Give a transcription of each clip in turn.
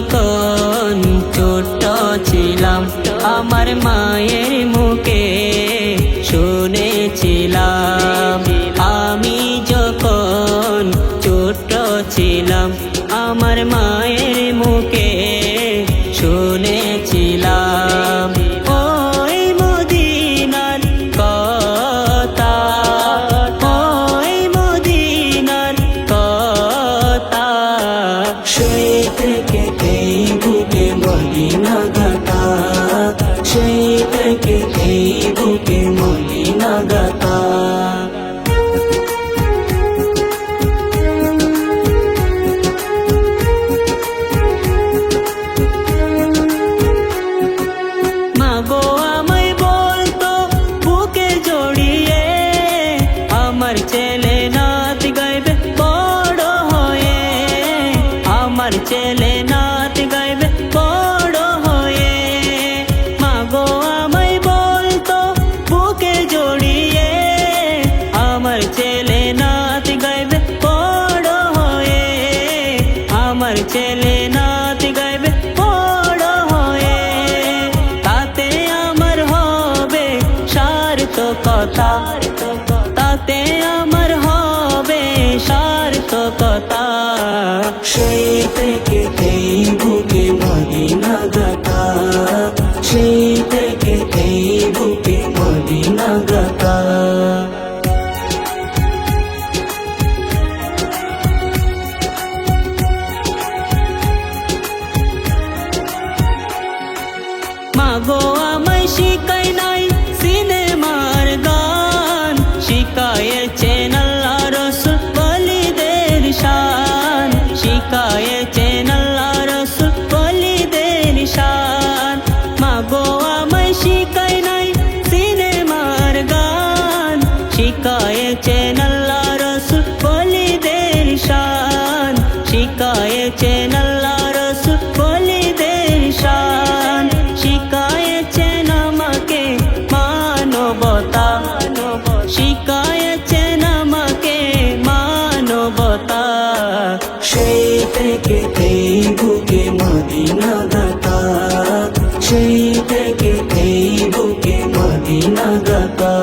যখন ছোট ছিলাম। আমার মায়ের মুখে শুনেছিলাম, আমি যখন ছোট ছিলাম, আমার মায়ের মুখে শুনেছি সেই থেকে সার্থকতা তাতে আমার হবে সার্থকতা। সেই থেকে शिकायत चैन সেই থেকে এই বুকে মদিনা গাতা সেই থেকে এই বুকে মদিনা গাতা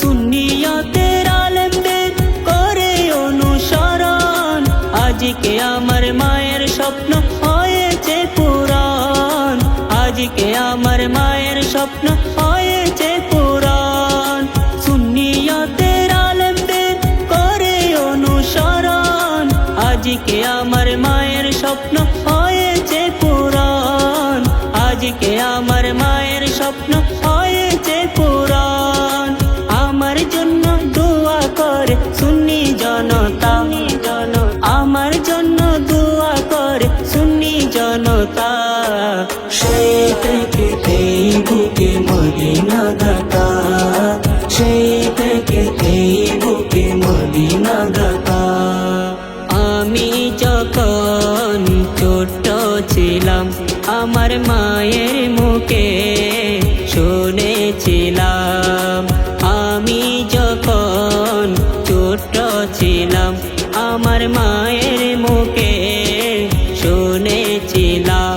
সুন্নিয়তের আলেমদের করে অনুসরণ। আজকে আমার মায়ের স্বপ্ন হয়েছে পুরাণ। আজকে আমার মায়ের স্বপ্ন আজকে আমার মায়ের স্বপ্ন হয়েছে পুরাণ। আমার জন্য দোয়া করে সুন্নি জনতা। আমার জন্য দোয়া করে সুন্নি জনতা। সেই থেকে এই বুকে মদিনা গাতা সেই থেকে এই বুকে মদিনা গাতা আমি যখন ছোট ছিলাম আমার মায়ের আমার মায়ের মুখে শুনেছিলাম।